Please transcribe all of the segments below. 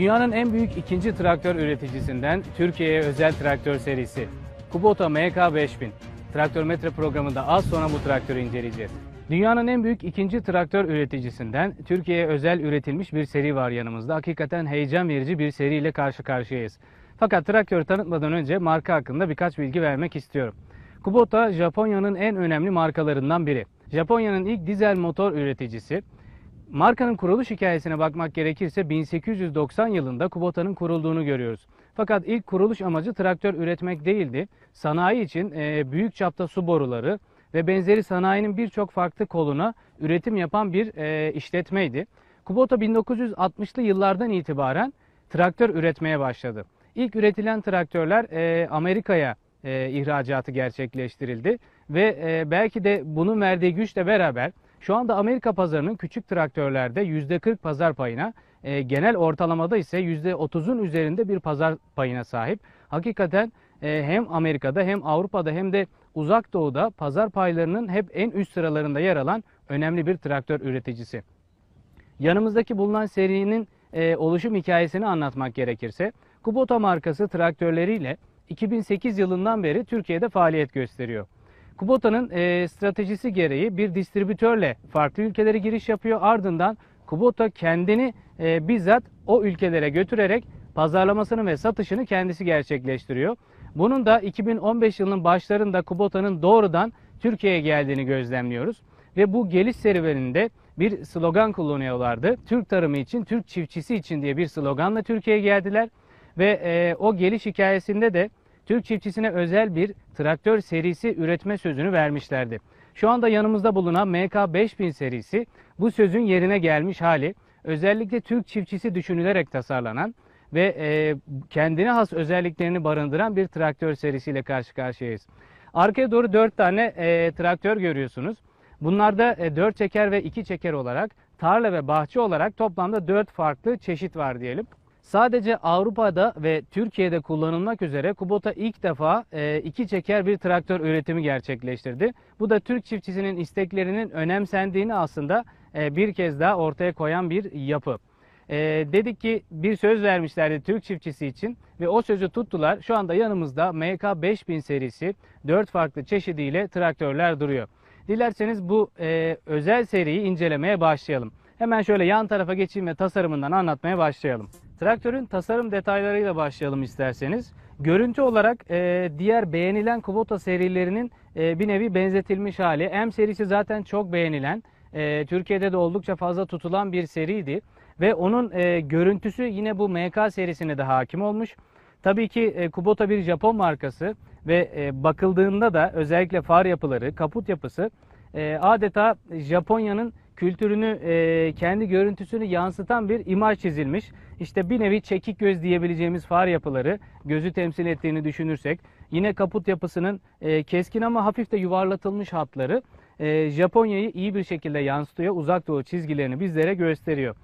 Dünyanın en büyük ikinci traktör üreticisinden Türkiye'ye özel traktör serisi. Kubota MK5000. Traktör metre programında az sonra bu traktörü inceleyeceğiz. Dünyanın en büyük ikinci traktör üreticisinden Türkiye'ye özel üretilmiş bir seri var yanımızda. Hakikaten heyecan verici bir seriyle karşı karşıyayız. Fakat traktörü tanıtmadan önce marka hakkında birkaç bilgi vermek istiyorum. Kubota Japonya'nın en önemli markalarından biri. Japonya'nın ilk dizel motor üreticisi. Markanın kuruluş hikayesine bakmak gerekirse 1890 yılında Kubota'nın kurulduğunu görüyoruz. Fakat ilk kuruluş amacı traktör üretmek değildi. Sanayi için e, büyük çapta su boruları ve benzeri sanayinin birçok farklı koluna üretim yapan bir e, işletmeydi. Kubota 1960'lı yıllardan itibaren traktör üretmeye başladı. İlk üretilen traktörler e, Amerika'ya e, ihracatı gerçekleştirildi ve e, belki de bunun verdiği güçle beraber şu anda Amerika pazarının küçük traktörlerde %40 pazar payına, e, genel ortalamada ise %30'un üzerinde bir pazar payına sahip. Hakikaten e, hem Amerika'da hem Avrupa'da hem de Uzak Doğu'da pazar paylarının hep en üst sıralarında yer alan önemli bir traktör üreticisi. Yanımızdaki bulunan serinin e, oluşum hikayesini anlatmak gerekirse, Kubota markası traktörleriyle 2008 yılından beri Türkiye'de faaliyet gösteriyor. Kubota'nın e, stratejisi gereği bir distribütörle farklı ülkelere giriş yapıyor. Ardından Kubota kendini e, bizzat o ülkelere götürerek pazarlamasını ve satışını kendisi gerçekleştiriyor. Bunun da 2015 yılının başlarında Kubota'nın doğrudan Türkiye'ye geldiğini gözlemliyoruz. Ve bu geliş serüveninde bir slogan kullanıyorlardı. Türk tarımı için, Türk çiftçisi için diye bir sloganla Türkiye'ye geldiler. Ve e, o geliş hikayesinde de Türk çiftçisine özel bir traktör serisi üretme sözünü vermişlerdi. Şu anda yanımızda bulunan MK5000 serisi bu sözün yerine gelmiş hali. Özellikle Türk çiftçisi düşünülerek tasarlanan ve e, kendine has özelliklerini barındıran bir traktör serisiyle karşı karşıyayız. Arkaya doğru 4 tane e, traktör görüyorsunuz. Bunlarda e, 4 çeker ve 2 çeker olarak tarla ve bahçe olarak toplamda 4 farklı çeşit var diyelim. Sadece Avrupa'da ve Türkiye'de kullanılmak üzere Kubota ilk defa e, iki çeker bir traktör üretimi gerçekleştirdi. Bu da Türk çiftçisinin isteklerinin önemsendiğini aslında e, bir kez daha ortaya koyan bir yapı. E, dedik ki bir söz vermişlerdi Türk çiftçisi için ve o sözü tuttular. Şu anda yanımızda MK5000 serisi 4 farklı çeşidiyle traktörler duruyor. Dilerseniz bu özel seriyi incelemeye başlayalım. Hemen şöyle yan tarafa geçeyim ve tasarımından anlatmaya başlayalım. Traktörün tasarım detaylarıyla başlayalım isterseniz. Görüntü olarak e, diğer beğenilen Kubota serilerinin e, bir nevi benzetilmiş hali. M serisi zaten çok beğenilen, e, Türkiye'de de oldukça fazla tutulan bir seriydi. Ve onun e, görüntüsü yine bu MK serisine de hakim olmuş. Tabii ki e, Kubota bir Japon markası ve e, bakıldığında da özellikle far yapıları, kaput yapısı e, adeta Japonya'nın kültürünü, e, kendi görüntüsünü yansıtan bir imaj çizilmiş. İşte bir nevi çekik göz diyebileceğimiz far yapıları gözü temsil ettiğini düşünürsek, yine kaput yapısının e, keskin ama hafif de yuvarlatılmış hatları e, Japonya'yı iyi bir şekilde yansıtıyor. Uzak doğu çizgilerini bizlere gösteriyor.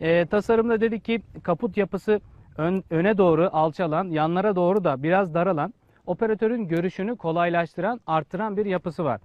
E, tasarımda dedik ki kaput yapısı ön, öne doğru alçalan, yanlara doğru da biraz daralan, operatörün görüşünü kolaylaştıran, arttıran bir yapısı var.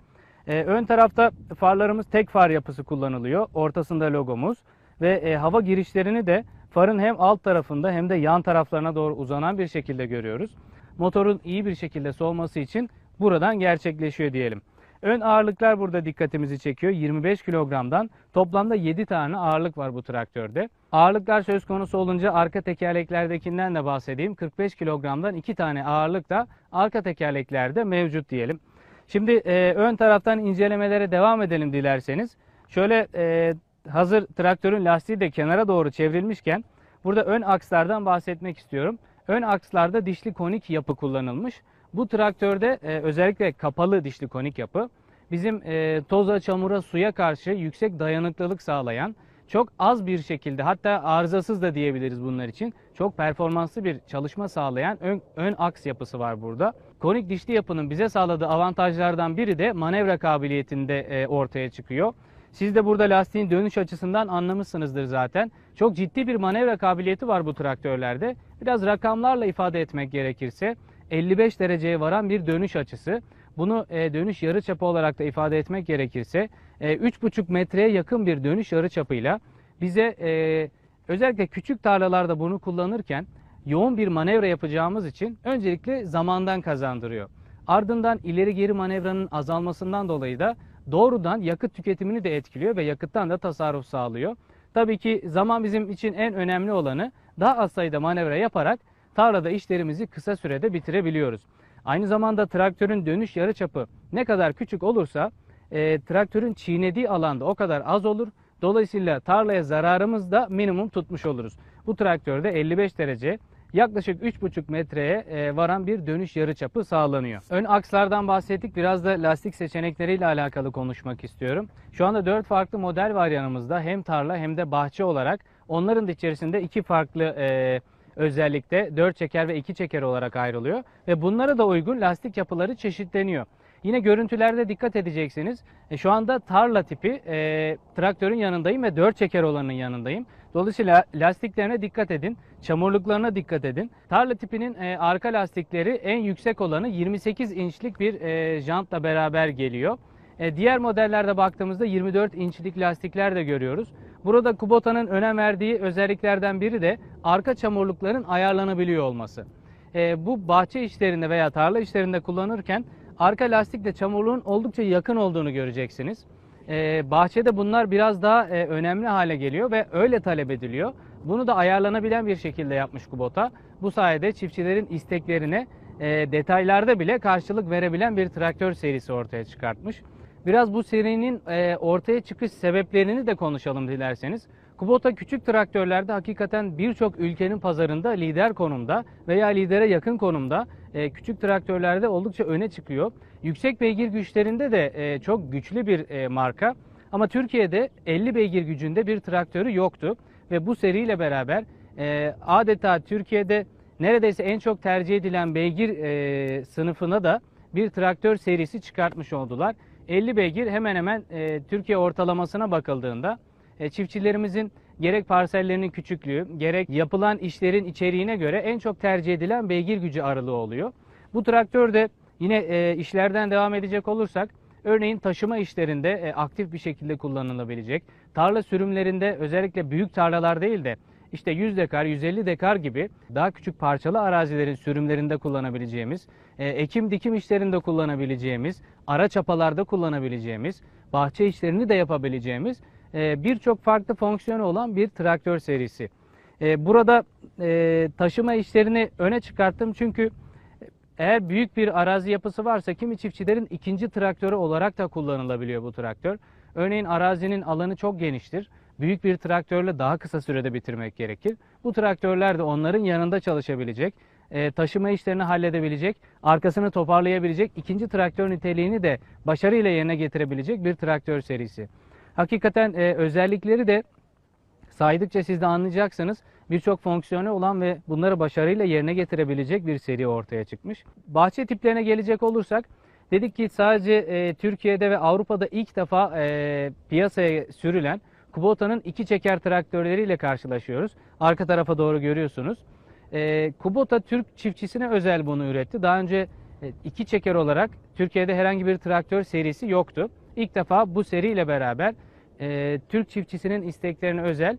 Ee, ön tarafta farlarımız tek far yapısı kullanılıyor. Ortasında logomuz ve e, hava girişlerini de farın hem alt tarafında hem de yan taraflarına doğru uzanan bir şekilde görüyoruz. Motorun iyi bir şekilde soğuması için buradan gerçekleşiyor diyelim. Ön ağırlıklar burada dikkatimizi çekiyor. 25 kilogramdan toplamda 7 tane ağırlık var bu traktörde. Ağırlıklar söz konusu olunca arka tekerleklerdekinden de bahsedeyim. 45 kilogramdan 2 tane ağırlık da arka tekerleklerde mevcut diyelim. Şimdi e, ön taraftan incelemelere devam edelim dilerseniz. Şöyle e, hazır traktörün lastiği de kenara doğru çevrilmişken burada ön akslardan bahsetmek istiyorum. Ön akslarda dişli konik yapı kullanılmış. Bu traktörde e, özellikle kapalı dişli konik yapı bizim e, toza, çamura, suya karşı yüksek dayanıklılık sağlayan çok az bir şekilde hatta arızasız da diyebiliriz bunlar için çok performanslı bir çalışma sağlayan ön, ön aks yapısı var burada. Konik dişli yapının bize sağladığı avantajlardan biri de manevra kabiliyetinde e, ortaya çıkıyor. Siz de burada lastiğin dönüş açısından anlamışsınızdır zaten. Çok ciddi bir manevra kabiliyeti var bu traktörlerde. Biraz rakamlarla ifade etmek gerekirse 55 dereceye varan bir dönüş açısı. Bunu e, dönüş yarıçapı olarak da ifade etmek gerekirse e, 3,5 metreye yakın bir dönüş yarıçapıyla bize e, Özellikle küçük tarlalarda bunu kullanırken yoğun bir manevra yapacağımız için öncelikle zamandan kazandırıyor. Ardından ileri geri manevranın azalmasından dolayı da doğrudan yakıt tüketimini de etkiliyor ve yakıttan da tasarruf sağlıyor. Tabii ki zaman bizim için en önemli olanı daha az sayıda manevra yaparak tarlada işlerimizi kısa sürede bitirebiliyoruz. Aynı zamanda traktörün dönüş yarıçapı ne kadar küçük olursa e, traktörün çiğnediği alanda o kadar az olur. Dolayısıyla tarlaya zararımız da minimum tutmuş oluruz. Bu traktörde 55 derece yaklaşık 3,5 metreye e, varan bir dönüş yarıçapı sağlanıyor. Ön akslardan bahsettik. Biraz da lastik seçenekleriyle alakalı konuşmak istiyorum. Şu anda 4 farklı model var yanımızda. Hem tarla hem de bahçe olarak. Onların da içerisinde iki farklı e, özellikle 4 çeker ve 2 çeker olarak ayrılıyor. Ve bunlara da uygun lastik yapıları çeşitleniyor. Yine görüntülerde dikkat edeceksiniz. E, şu anda tarla tipi e, traktörün yanındayım ve 4 çeker olanın yanındayım. Dolayısıyla lastiklerine dikkat edin, çamurluklarına dikkat edin. Tarla tipinin e, arka lastikleri en yüksek olanı 28 inçlik bir e, jantla beraber geliyor. E, diğer modellerde baktığımızda 24 inçlik lastikler de görüyoruz. Burada Kubota'nın önem verdiği özelliklerden biri de arka çamurlukların ayarlanabiliyor olması. E, bu bahçe işlerinde veya tarla işlerinde kullanırken arka lastikle çamurluğun oldukça yakın olduğunu göreceksiniz. Ee, bahçede bunlar biraz daha e, önemli hale geliyor ve öyle talep ediliyor. Bunu da ayarlanabilen bir şekilde yapmış Kubota. Bu sayede çiftçilerin isteklerine e, detaylarda bile karşılık verebilen bir traktör serisi ortaya çıkartmış. Biraz bu serinin e, ortaya çıkış sebeplerini de konuşalım dilerseniz. Kubota küçük traktörlerde hakikaten birçok ülkenin pazarında lider konumda veya lidere yakın konumda e, küçük traktörlerde oldukça öne çıkıyor. Yüksek beygir güçlerinde de e, çok güçlü bir e, marka. Ama Türkiye'de 50 beygir gücünde bir traktörü yoktu. Ve bu seriyle beraber adeta Türkiye'de neredeyse en çok tercih edilen beygir sınıfına da bir traktör serisi çıkartmış oldular. 50 beygir hemen hemen Türkiye ortalamasına bakıldığında çiftçilerimizin gerek parsellerinin küçüklüğü, gerek yapılan işlerin içeriğine göre en çok tercih edilen beygir gücü aralığı oluyor. Bu traktör de yine e, işlerden devam edecek olursak örneğin taşıma işlerinde e, aktif bir şekilde kullanılabilecek. Tarla sürümlerinde özellikle büyük tarlalar değil de işte 100 dekar, 150 dekar gibi daha küçük parçalı arazilerin sürümlerinde kullanabileceğimiz, e, ekim dikim işlerinde kullanabileceğimiz, ara çapalarda kullanabileceğimiz, bahçe işlerini de yapabileceğimiz e, birçok farklı fonksiyonu olan bir traktör serisi. E, burada e, taşıma işlerini öne çıkarttım çünkü eğer büyük bir arazi yapısı varsa kimi çiftçilerin ikinci traktörü olarak da kullanılabiliyor bu traktör. Örneğin arazinin alanı çok geniştir. Büyük bir traktörle daha kısa sürede bitirmek gerekir. Bu traktörler de onların yanında çalışabilecek, e, taşıma işlerini halledebilecek, arkasını toparlayabilecek, ikinci traktör niteliğini de başarıyla yerine getirebilecek bir traktör serisi. Hakikaten e, özellikleri de saydıkça siz de anlayacaksınız birçok fonksiyonu olan ve bunları başarıyla yerine getirebilecek bir seri ortaya çıkmış. Bahçe tiplerine gelecek olursak dedik ki sadece e, Türkiye'de ve Avrupa'da ilk defa e, piyasaya sürülen Kubota'nın iki çeker traktörleriyle karşılaşıyoruz. Arka tarafa doğru görüyorsunuz. E, Kubota Türk çiftçisine özel bunu üretti. Daha önce e, iki çeker olarak Türkiye'de herhangi bir traktör serisi yoktu. İlk defa bu seriyle beraber e, Türk çiftçisinin isteklerine özel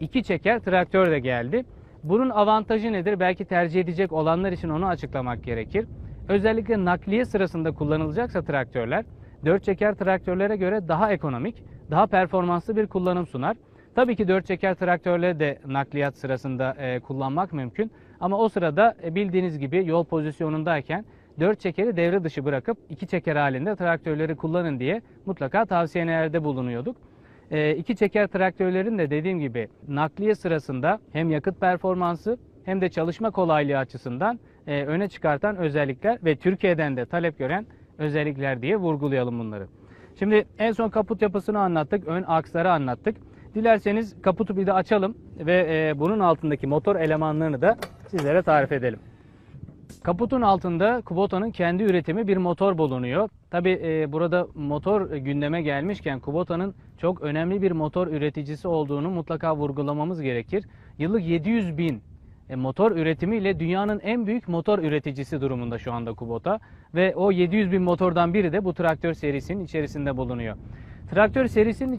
iki çeker traktör de geldi. Bunun avantajı nedir? Belki tercih edecek olanlar için onu açıklamak gerekir. Özellikle nakliye sırasında kullanılacaksa traktörler, dört çeker traktörlere göre daha ekonomik, daha performanslı bir kullanım sunar. Tabii ki dört çeker traktörleri de nakliyat sırasında e, kullanmak mümkün. Ama o sırada e, bildiğiniz gibi yol pozisyonundayken dört çekeri devre dışı bırakıp iki çeker halinde traktörleri kullanın diye mutlaka tavsiyelerde bulunuyorduk. E, iki çeker traktörlerin de dediğim gibi nakliye sırasında hem yakıt performansı hem de çalışma kolaylığı açısından e, öne çıkartan özellikler ve Türkiye'den de talep gören özellikler diye vurgulayalım bunları. Şimdi en son kaput yapısını anlattık, ön aksları anlattık. Dilerseniz kaputu bir de açalım ve e, bunun altındaki motor elemanlarını da sizlere tarif edelim. Kaputun altında Kubota'nın kendi üretimi bir motor bulunuyor. Tabi e, burada motor gündeme gelmişken Kubota'nın çok önemli bir motor üreticisi olduğunu mutlaka vurgulamamız gerekir. Yıllık 700 bin e, motor üretimiyle dünyanın en büyük motor üreticisi durumunda şu anda Kubota. Ve o 700 bin motordan biri de bu traktör serisinin içerisinde bulunuyor. Traktör serisinin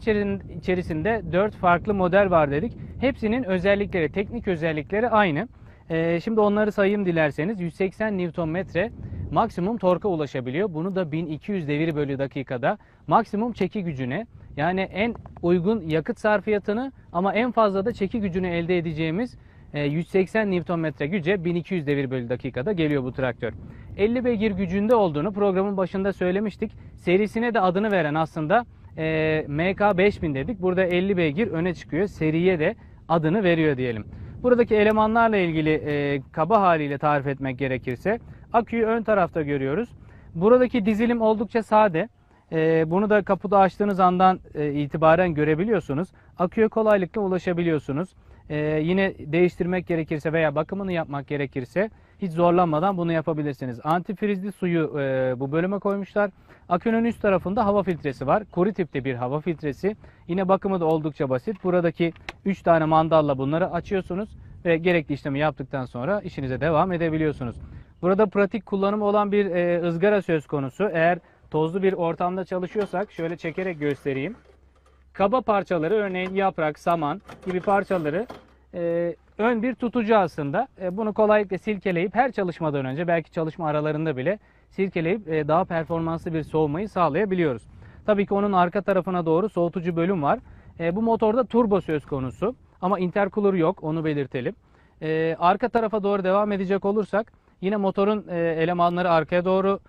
içerisinde 4 farklı model var dedik. Hepsinin özellikleri, teknik özellikleri aynı. Ee, şimdi onları sayayım dilerseniz. 180 Nm maksimum torka ulaşabiliyor. Bunu da 1200 devir bölü dakikada maksimum çeki gücüne yani en uygun yakıt sarfiyatını ama en fazla da çeki gücünü elde edeceğimiz e, 180 Nm güce 1200 devir bölü dakikada geliyor bu traktör. 50 beygir gücünde olduğunu programın başında söylemiştik. Serisine de adını veren aslında e, MK5000 dedik. Burada 50 beygir öne çıkıyor. Seriye de adını veriyor diyelim. Buradaki elemanlarla ilgili e, kaba haliyle tarif etmek gerekirse aküyü ön tarafta görüyoruz. Buradaki dizilim oldukça sade. E, bunu da kaputu açtığınız andan e, itibaren görebiliyorsunuz. Aküye kolaylıkla ulaşabiliyorsunuz. E, yine değiştirmek gerekirse veya bakımını yapmak gerekirse hiç zorlanmadan bunu yapabilirsiniz. Antifrizli suyu e, bu bölüme koymuşlar. Akünün üst tarafında hava filtresi var. Kuri tipte bir hava filtresi. Yine bakımı da oldukça basit. Buradaki 3 tane mandalla bunları açıyorsunuz ve gerekli işlemi yaptıktan sonra işinize devam edebiliyorsunuz. Burada pratik kullanımı olan bir e, ızgara söz konusu. Eğer tozlu bir ortamda çalışıyorsak şöyle çekerek göstereyim. Kaba parçaları örneğin yaprak, saman gibi parçaları e, ön bir tutucu aslında. E, bunu kolaylıkla silkeleyip her çalışmadan önce belki çalışma aralarında bile silkeleyip e, daha performanslı bir soğumayı sağlayabiliyoruz. Tabii ki onun arka tarafına doğru soğutucu bölüm var. E, bu motorda turbo söz konusu ama intercooler yok onu belirtelim. E, arka tarafa doğru devam edecek olursak yine motorun elemanları arkaya doğru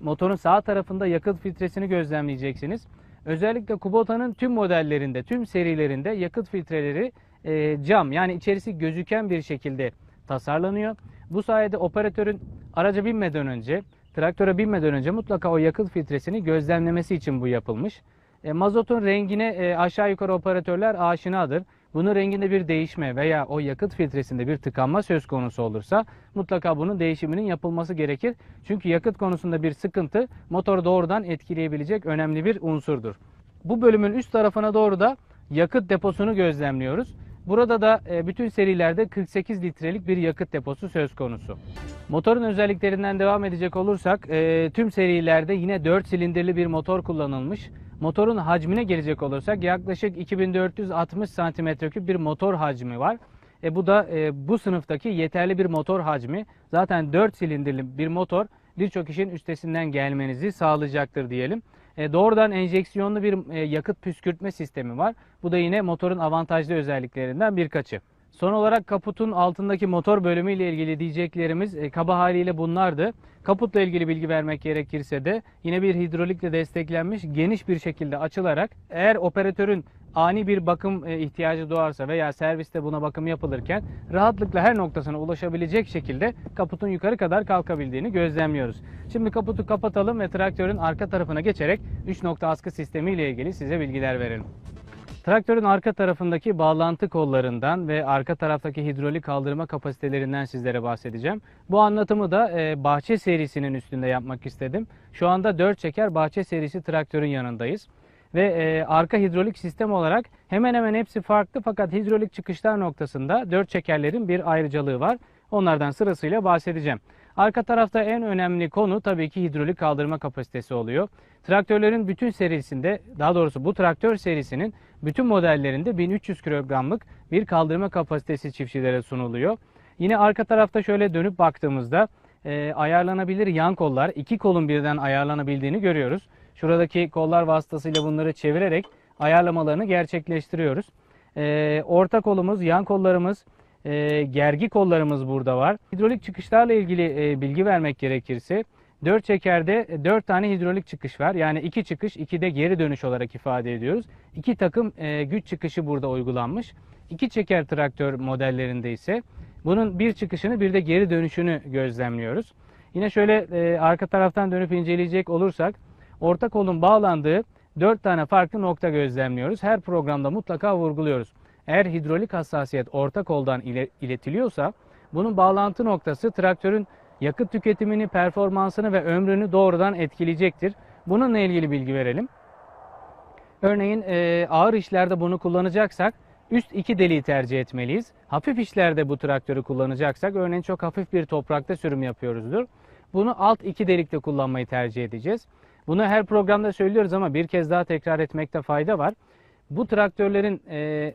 motorun sağ tarafında yakıt filtresini gözlemleyeceksiniz. Özellikle Kubota'nın tüm modellerinde, tüm serilerinde yakıt filtreleri e, cam yani içerisi gözüken bir şekilde tasarlanıyor. Bu sayede operatörün araca binmeden önce, traktöre binmeden önce mutlaka o yakıt filtresini gözlemlemesi için bu yapılmış. E, mazotun rengine e, aşağı yukarı operatörler aşinadır. Bunun renginde bir değişme veya o yakıt filtresinde bir tıkanma söz konusu olursa mutlaka bunun değişiminin yapılması gerekir. Çünkü yakıt konusunda bir sıkıntı motoru doğrudan etkileyebilecek önemli bir unsurdur. Bu bölümün üst tarafına doğru da yakıt deposunu gözlemliyoruz. Burada da e, bütün serilerde 48 litrelik bir yakıt deposu söz konusu. Motorun özelliklerinden devam edecek olursak e, tüm serilerde yine 4 silindirli bir motor kullanılmış. Motorun hacmine gelecek olursak yaklaşık 2460 cm3 bir motor hacmi var. E, bu da e, bu sınıftaki yeterli bir motor hacmi. Zaten 4 silindirli bir motor birçok işin üstesinden gelmenizi sağlayacaktır diyelim. E, doğrudan enjeksiyonlu bir e, yakıt püskürtme sistemi var. Bu da yine motorun avantajlı özelliklerinden birkaçı. Son olarak kaputun altındaki motor bölümü ile ilgili diyeceklerimiz e, kaba haliyle bunlardı. Kaputla ilgili bilgi vermek gerekirse de yine bir hidrolikle desteklenmiş geniş bir şekilde açılarak eğer operatörün ani bir bakım e, ihtiyacı doğarsa veya serviste buna bakım yapılırken rahatlıkla her noktasına ulaşabilecek şekilde kaputun yukarı kadar kalkabildiğini gözlemliyoruz. Şimdi kaputu kapatalım ve traktörün arka tarafına geçerek 3 nokta askı sistemi ile ilgili size bilgiler verelim. Traktörün arka tarafındaki bağlantı kollarından ve arka taraftaki hidrolik kaldırma kapasitelerinden sizlere bahsedeceğim. Bu anlatımı da e, Bahçe serisinin üstünde yapmak istedim. Şu anda 4 çeker Bahçe serisi traktörün yanındayız. Ve e, arka hidrolik sistem olarak hemen hemen hepsi farklı fakat hidrolik çıkışlar noktasında 4 çekerlerin bir ayrıcalığı var. Onlardan sırasıyla bahsedeceğim. Arka tarafta en önemli konu tabii ki hidrolik kaldırma kapasitesi oluyor. Traktörlerin bütün serisinde, daha doğrusu bu traktör serisinin bütün modellerinde 1300 kilogramlık bir kaldırma kapasitesi çiftçilere sunuluyor. Yine arka tarafta şöyle dönüp baktığımızda e, ayarlanabilir yan kollar, iki kolun birden ayarlanabildiğini görüyoruz. Şuradaki kollar vasıtasıyla bunları çevirerek ayarlamalarını gerçekleştiriyoruz. E, orta kolumuz, yan kollarımız, e, gergi kollarımız burada var. Hidrolik çıkışlarla ilgili e, bilgi vermek gerekirse 4 çekerde 4 tane hidrolik çıkış var. Yani 2 çıkış, 2 de geri dönüş olarak ifade ediyoruz. 2 takım e, güç çıkışı burada uygulanmış. 2 çeker traktör modellerinde ise bunun bir çıkışını bir de geri dönüşünü gözlemliyoruz. Yine şöyle e, arka taraftan dönüp inceleyecek olursak orta kolun bağlandığı 4 tane farklı nokta gözlemliyoruz. Her programda mutlaka vurguluyoruz. Eğer hidrolik hassasiyet orta koldan ile, iletiliyorsa bunun bağlantı noktası traktörün yakıt tüketimini, performansını ve ömrünü doğrudan etkileyecektir. Bununla ilgili bilgi verelim. Örneğin e, ağır işlerde bunu kullanacaksak üst iki deliği tercih etmeliyiz. Hafif işlerde bu traktörü kullanacaksak örneğin çok hafif bir toprakta sürüm yapıyoruzdur. Bunu alt iki delikte kullanmayı tercih edeceğiz. Bunu her programda söylüyoruz ama bir kez daha tekrar etmekte fayda var. Bu traktörlerin e,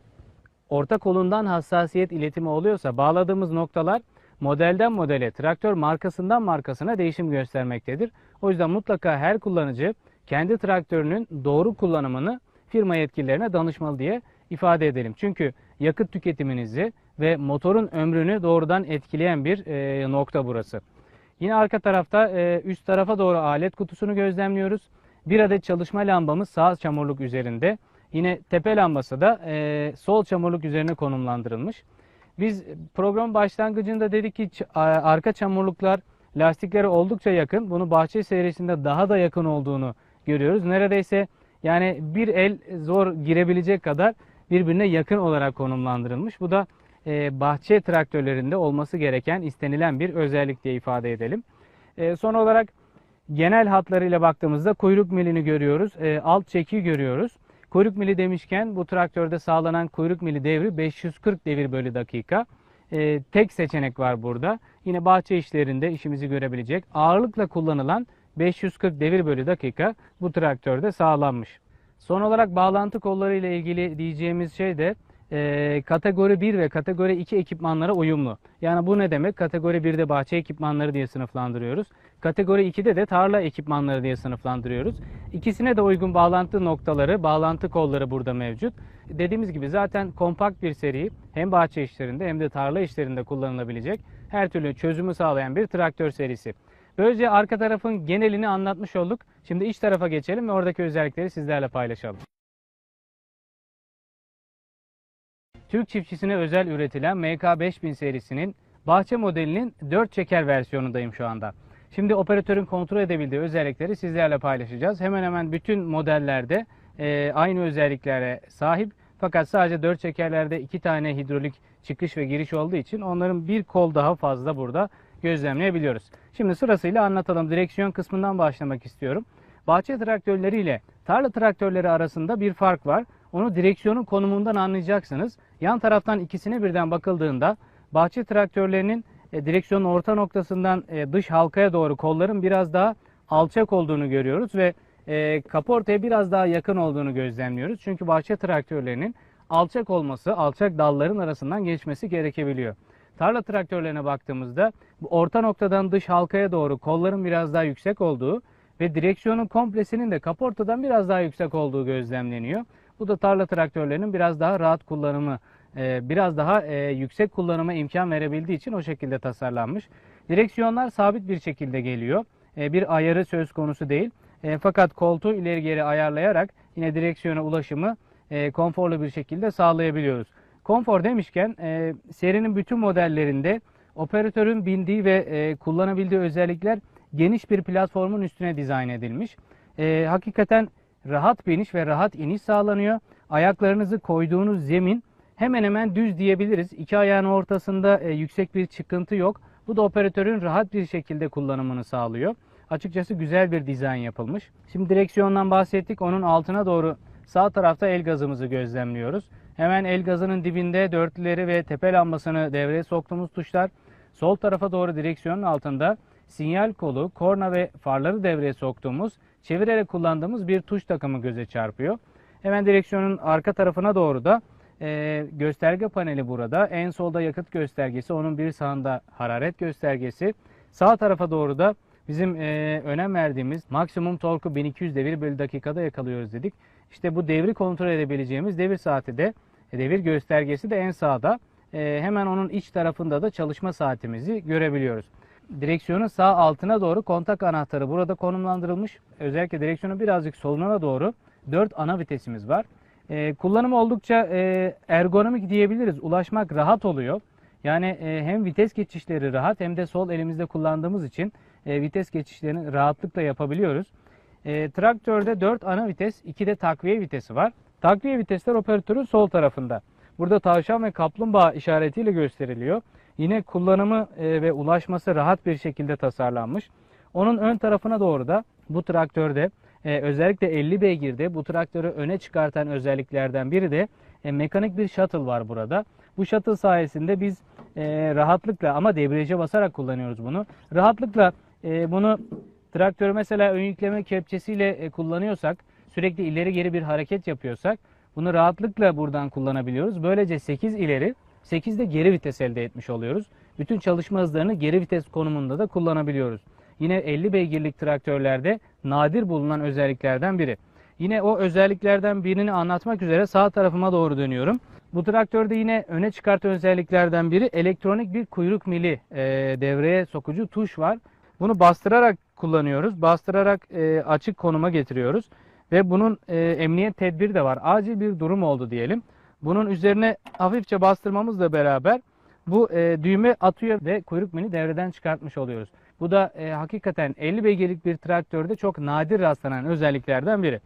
orta kolundan hassasiyet iletimi oluyorsa bağladığımız noktalar modelden modele, traktör markasından markasına değişim göstermektedir. O yüzden mutlaka her kullanıcı kendi traktörünün doğru kullanımını firma yetkililerine danışmalı diye ifade edelim. Çünkü yakıt tüketiminizi ve motorun ömrünü doğrudan etkileyen bir e, nokta burası. Yine arka tarafta e, üst tarafa doğru alet kutusunu gözlemliyoruz. Bir adet çalışma lambamız sağ çamurluk üzerinde. Yine tepe lambası da e, sol çamurluk üzerine konumlandırılmış. Biz program başlangıcında dedik ki arka çamurluklar lastiklere oldukça yakın. Bunu bahçe seyresinde daha da yakın olduğunu görüyoruz. Neredeyse yani bir el zor girebilecek kadar birbirine yakın olarak konumlandırılmış. Bu da e, bahçe traktörlerinde olması gereken, istenilen bir özellik diye ifade edelim. E, son olarak genel hatlarıyla baktığımızda kuyruk milini görüyoruz, e, alt çeki görüyoruz. Kuyruk mili demişken bu traktörde sağlanan kuyruk mili devri 540 devir bölü dakika. E, tek seçenek var burada. Yine bahçe işlerinde işimizi görebilecek ağırlıkla kullanılan 540 devir bölü dakika bu traktörde sağlanmış. Son olarak bağlantı kolları ile ilgili diyeceğimiz şey de e, kategori 1 ve kategori 2 ekipmanlara uyumlu. Yani bu ne demek? Kategori 1'de bahçe ekipmanları diye sınıflandırıyoruz. Kategori 2'de de tarla ekipmanları diye sınıflandırıyoruz. İkisine de uygun bağlantı noktaları, bağlantı kolları burada mevcut. Dediğimiz gibi zaten kompakt bir seri hem bahçe işlerinde hem de tarla işlerinde kullanılabilecek her türlü çözümü sağlayan bir traktör serisi. Böylece arka tarafın genelini anlatmış olduk. Şimdi iç tarafa geçelim ve oradaki özellikleri sizlerle paylaşalım. Türk çiftçisine özel üretilen MK5000 serisinin bahçe modelinin 4 çeker versiyonundayım şu anda. Şimdi operatörün kontrol edebildiği özellikleri sizlerle paylaşacağız. Hemen hemen bütün modellerde e, aynı özelliklere sahip. Fakat sadece 4 çekerlerde 2 tane hidrolik çıkış ve giriş olduğu için onların bir kol daha fazla burada gözlemleyebiliyoruz. Şimdi sırasıyla anlatalım. Direksiyon kısmından başlamak istiyorum. Bahçe traktörleri ile tarla traktörleri arasında bir fark var. Onu direksiyonun konumundan anlayacaksınız. Yan taraftan ikisine birden bakıldığında bahçe traktörlerinin e, direksiyonun orta noktasından e, dış halkaya doğru kolların biraz daha alçak olduğunu görüyoruz ve e, kaportaya biraz daha yakın olduğunu gözlemliyoruz. Çünkü bahçe traktörlerinin alçak olması, alçak dalların arasından geçmesi gerekebiliyor. Tarla traktörlerine baktığımızda orta noktadan dış halkaya doğru kolların biraz daha yüksek olduğu ve direksiyonun komplesinin de kaportadan biraz daha yüksek olduğu gözlemleniyor. Bu da tarla traktörlerinin biraz daha rahat kullanımı, e, biraz daha e, yüksek kullanıma imkan verebildiği için o şekilde tasarlanmış. Direksiyonlar sabit bir şekilde geliyor. E, Bir ayarı söz konusu değil. E, Fakat koltuğu ileri geri ayarlayarak yine direksiyona ulaşımı e, konforlu bir şekilde sağlayabiliyoruz. Konfor demişken e, serinin bütün modellerinde operatörün bindiği ve e, kullanabildiği özellikler geniş bir platformun üstüne dizayn edilmiş. E, hakikaten rahat biniş ve rahat iniş sağlanıyor. Ayaklarınızı koyduğunuz zemin hemen hemen düz diyebiliriz. İki ayağın ortasında e, yüksek bir çıkıntı yok. Bu da operatörün rahat bir şekilde kullanımını sağlıyor. Açıkçası güzel bir dizayn yapılmış. Şimdi direksiyondan bahsettik. Onun altına doğru sağ tarafta el gazımızı gözlemliyoruz. Hemen el gazının dibinde dörtlüleri ve tepe lambasını devreye soktuğumuz tuşlar. Sol tarafa doğru direksiyonun altında sinyal kolu, korna ve farları devreye soktuğumuz, çevirerek kullandığımız bir tuş takımı göze çarpıyor. Hemen direksiyonun arka tarafına doğru da e, gösterge paneli burada. En solda yakıt göstergesi, onun bir sağında hararet göstergesi. Sağ tarafa doğru da bizim e, önem verdiğimiz maksimum torku 1200 devir bölü dakikada yakalıyoruz dedik. İşte bu devri kontrol edebileceğimiz devir saati de e, devir göstergesi de en sağda. E, hemen onun iç tarafında da çalışma saatimizi görebiliyoruz. Direksiyonun sağ altına doğru kontak anahtarı burada konumlandırılmış. Özellikle direksiyonun birazcık soluna doğru 4 ana vitesimiz var. E, kullanımı oldukça e, ergonomik diyebiliriz. Ulaşmak rahat oluyor. Yani e, hem vites geçişleri rahat hem de sol elimizde kullandığımız için e, vites geçişlerini rahatlıkla yapabiliyoruz. E, traktörde 4 ana vites, 2 de takviye vitesi var. Takviye vitesler operatörün sol tarafında. Burada tavşan ve kaplumbağa işaretiyle gösteriliyor. Yine kullanımı e, ve ulaşması rahat bir şekilde tasarlanmış. Onun ön tarafına doğru da bu traktörde e, özellikle 50 beygirde bu traktörü öne çıkartan özelliklerden biri de e, mekanik bir shuttle var burada. Bu shuttle sayesinde biz e, rahatlıkla ama debriyaja basarak kullanıyoruz bunu. Rahatlıkla e, bunu Traktörü mesela ön yükleme kepçesiyle e, kullanıyorsak, sürekli ileri geri bir hareket yapıyorsak bunu rahatlıkla buradan kullanabiliyoruz. Böylece 8 ileri, 8 de geri vites elde etmiş oluyoruz. Bütün çalışma hızlarını geri vites konumunda da kullanabiliyoruz. Yine 50 beygirlik traktörlerde nadir bulunan özelliklerden biri. Yine o özelliklerden birini anlatmak üzere sağ tarafıma doğru dönüyorum. Bu traktörde yine öne çıkartan özelliklerden biri elektronik bir kuyruk mili e, devreye sokucu tuş var. Bunu bastırarak kullanıyoruz. Bastırarak e, açık konuma getiriyoruz. Ve bunun e, emniyet tedbiri de var. Acil bir durum oldu diyelim. Bunun üzerine hafifçe bastırmamızla beraber bu e, düğme atıyor ve kuyruk mini devreden çıkartmış oluyoruz. Bu da e, hakikaten 50 beygirlik bir traktörde çok nadir rastlanan özelliklerden biri.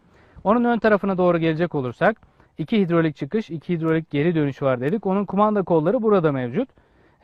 Onun ön tarafına doğru gelecek olursak iki hidrolik çıkış, iki hidrolik geri dönüş var dedik. Onun kumanda kolları burada mevcut.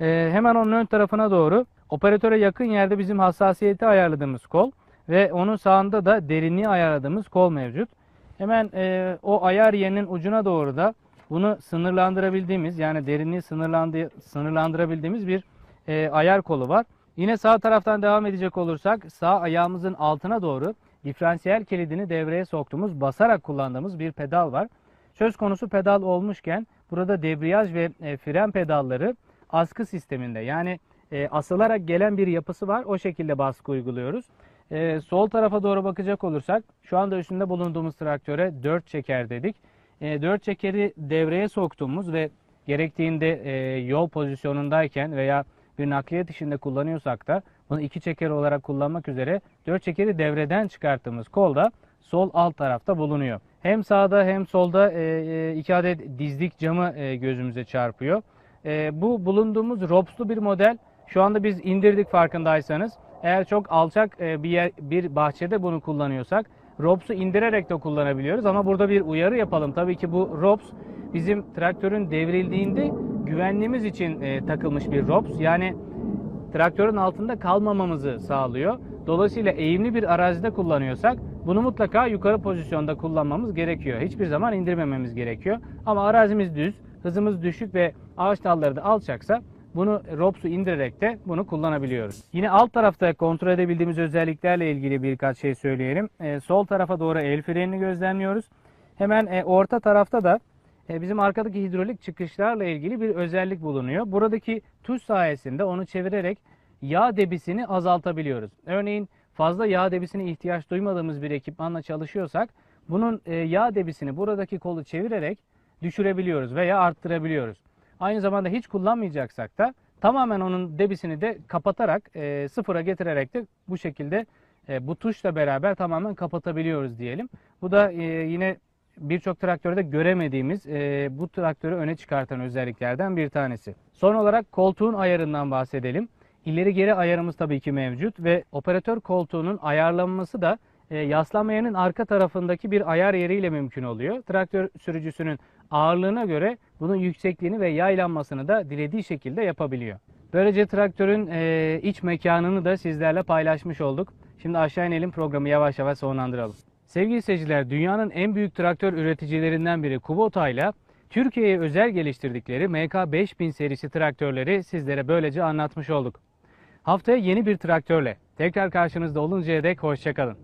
E, hemen onun ön tarafına doğru operatöre yakın yerde bizim hassasiyeti ayarladığımız kol ve onun sağında da derinliği ayarladığımız kol mevcut. Hemen e, o ayar yerinin ucuna doğru da bunu sınırlandırabildiğimiz yani derinliği sınırlandı, sınırlandırabildiğimiz bir e, ayar kolu var. Yine sağ taraftan devam edecek olursak sağ ayağımızın altına doğru diferansiyel kilidini devreye soktuğumuz basarak kullandığımız bir pedal var. Söz konusu pedal olmuşken burada debriyaj ve e, fren pedalları askı sisteminde yani e, asılarak gelen bir yapısı var. O şekilde baskı uyguluyoruz. E, sol tarafa doğru bakacak olursak şu anda üstünde bulunduğumuz traktöre 4 çeker dedik. E, 4 çekeri devreye soktuğumuz ve gerektiğinde e, yol pozisyonundayken veya bir nakliyat işinde kullanıyorsak da bunu iki çeker olarak kullanmak üzere 4 çekeri devreden çıkarttığımız kol da sol alt tarafta bulunuyor. Hem sağda hem solda e, e, iki adet dizlik camı e, gözümüze çarpıyor. Bu bulunduğumuz ROPS'lu bir model. Şu anda biz indirdik farkındaysanız. Eğer çok alçak bir yer, bir bahçede bunu kullanıyorsak ROPS'u indirerek de kullanabiliyoruz ama burada bir uyarı yapalım. Tabii ki bu ROPS bizim traktörün devrildiğinde güvenliğimiz için e, takılmış bir ROPS. Yani traktörün altında kalmamamızı sağlıyor. Dolayısıyla eğimli bir arazide kullanıyorsak bunu mutlaka yukarı pozisyonda kullanmamız gerekiyor. Hiçbir zaman indirmememiz gerekiyor. Ama arazimiz düz, hızımız düşük ve ağaç dalları da alçaksa bunu ROPS'u indirerek de bunu kullanabiliyoruz. Yine alt tarafta kontrol edebildiğimiz özelliklerle ilgili birkaç şey söyleyelim. E, sol tarafa doğru el frenini gözlemliyoruz. Hemen e, orta tarafta da bizim arkadaki hidrolik çıkışlarla ilgili bir özellik bulunuyor. Buradaki tuş sayesinde onu çevirerek yağ debisini azaltabiliyoruz. Örneğin fazla yağ debisine ihtiyaç duymadığımız bir ekipmanla çalışıyorsak bunun e, yağ debisini buradaki kolu çevirerek düşürebiliyoruz veya arttırabiliyoruz. Aynı zamanda hiç kullanmayacaksak da tamamen onun debisini de kapatarak e, sıfıra getirerek de bu şekilde e, bu tuşla beraber tamamen kapatabiliyoruz diyelim. Bu da e, yine birçok traktörde göremediğimiz e, bu traktörü öne çıkartan özelliklerden bir tanesi. Son olarak koltuğun ayarından bahsedelim. İleri geri ayarımız tabii ki mevcut ve operatör koltuğunun ayarlanması da e, yaslanmayanın arka tarafındaki bir ayar yeriyle mümkün oluyor. Traktör sürücüsünün ağırlığına göre bunun yüksekliğini ve yaylanmasını da dilediği şekilde yapabiliyor. Böylece traktörün e, iç mekanını da sizlerle paylaşmış olduk. Şimdi aşağı inelim programı yavaş yavaş sonlandıralım. Sevgili seyirciler, dünyanın en büyük traktör üreticilerinden biri Kubota ile Türkiye'ye özel geliştirdikleri MK5000 serisi traktörleri sizlere böylece anlatmış olduk. Haftaya yeni bir traktörle tekrar karşınızda oluncaya dek hoşçakalın.